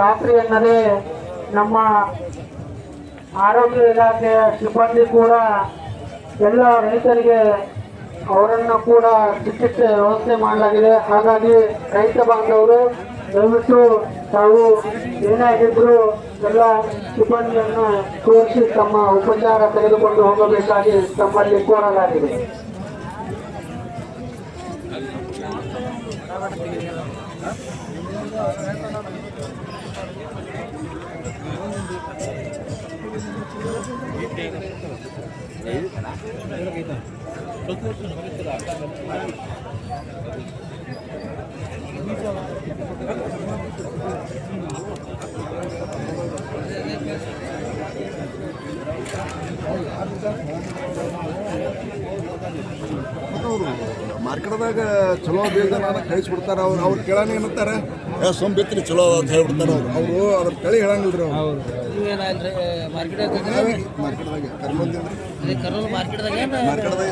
ರಾತ್ರಿ ಎನ್ನದೆ ನಮ್ಮ ಆರೋಗ್ಯ ಇಲಾಖೆಯ ಸಿಬ್ಬಂದಿ ಕೂಡ ಎಲ್ಲ ರೈತರಿಗೆ ಅವರನ್ನು ಕೂಡ ಚಿಕಿತ್ಸೆ ವ್ಯವಸ್ಥೆ ಮಾಡಲಾಗಿದೆ. ಹಾಗಾಗಿ ರೈತ ಬಾಂಧವರು ದಯವಿಟ್ಟು ತಾವು ಏನಾಗಿದ್ರು ಎಲ್ಲ ಸಿಬ್ಬಂದಿಯನ್ನು ತೋರಿಸಿ ತಮ್ಮ ಉಪಚಾರ ತೆಗೆದುಕೊಂಡು ಹೋಗಬೇಕಾಗಿ ತಮ್ಮಲ್ಲಿ ಕೋರಲಾಗಿದೆ. 로 ಮಾರ್ಕೆಟ್ದಾಗ ಚಲೋ ಬೀಜ ನಾನು ಕಳಿಸ್ಬಿಡ್ತಾರೆ ಅವ್ರು ಅವ್ರು ಕೇಳೋಣ ಏನಂತಾರೆ ಏ ಸೊಂಬ ಬಿತ್ತರಿ ಚಲೋ ಅಂತ ಹೇಳ್ಬಿಡ್ತಾರೆ ಅವ್ರು. ಅವರು ಅದ್ರ ತಳಿ ಹೇಳಂಗಿಲ್ಲ ರೀ ಮಾರ್ಕೆಟ್ದಾಗ ಕರ್ಕೊಂಡ್ರಿ ಕರ್ನೂಲ್ ಮಾರ್ಕೆಟ್ದಾಗ ಮಾರ್ಕೆಟ್ದಾಗ.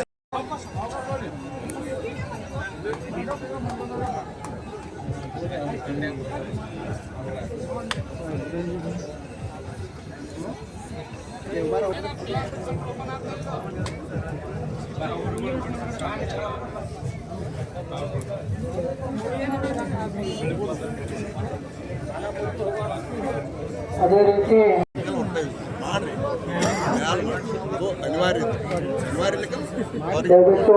ಅದೇ ರೀತಿ ಮಾಡ್ರಿ. ಅನಿವಾರ್ಯ. ಅನಿವಾರ್ಯ ದಯವಿಟ್ಟು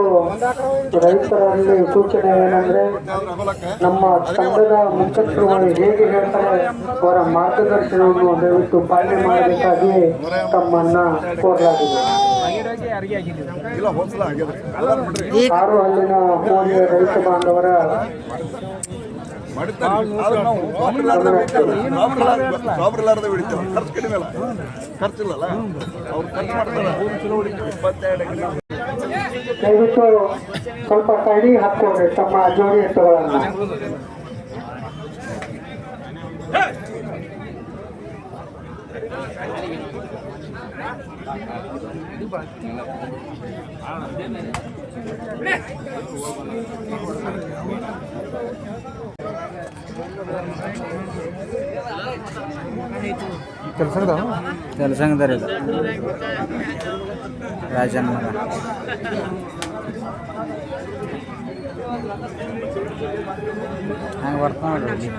ರೈತರಲ್ಲಿ ಸೂಚನೆ ಏನಂದ್ರೆ ನಮ್ಮ ತಂಡದ ಮುಖ್ಯಸ್ಥರುಗಳು ಹೇಗೆ ಹೇಳ್ತಾರೆ ಅವರ ಮಾರ್ಗದರ್ಶನವನ್ನು ದಯವಿಟ್ಟು ಪಾಲನೆ ಮಾಡಬೇಕಾಗಿ ತಮ್ಮನ್ನ ಕೋರಲಾಗಿದೆ. ಕಾರು ಕೋರಿಯ ರೈತ ಬಾಂಧವರ ಮಾಡಿರ್ತಾರೆ ಆದ್ರೆ ನಾವು ಗೊಬ್ಬರ ಇಲ್ಲಾರ್ದೆ ಬೆಳಿತೇವೆ. ಗೊಬ್ಬರ ಇಲ್ಲಾರ್ದೆ- ಗೊಬ್ಬರ ಇಲ್ಲಾರ್ದೆ ಬೆಳಿತೇವೆ ಖರ್ಚು ಕಡಿಮೆ ಅಲ್ಲ ಖರ್ಚಿಲ್ಲಲ್ಲ ಅವ್ರು ಖರ್ಚು ಮಾಡ್ತಾರೆ ಇಪ್ಪತ್ತೆರಡು ಎಕರೆ ದಯವಿಟ್ಟು ಸ್ವಲ್ಪ ಕಡಿ ಹಾಕ್ಕೊಡ್ರಿ ತಮ್ಮ ಜೋಡಿ ಎತ್ತುಗಳನ್ನ ಕೆಲಸಂಗದಾರ ಇದು ರಾಜನ್ ಮಗ ಹಂಗೆ ಬರ್ತಾವ ನೋಡ್ರಿ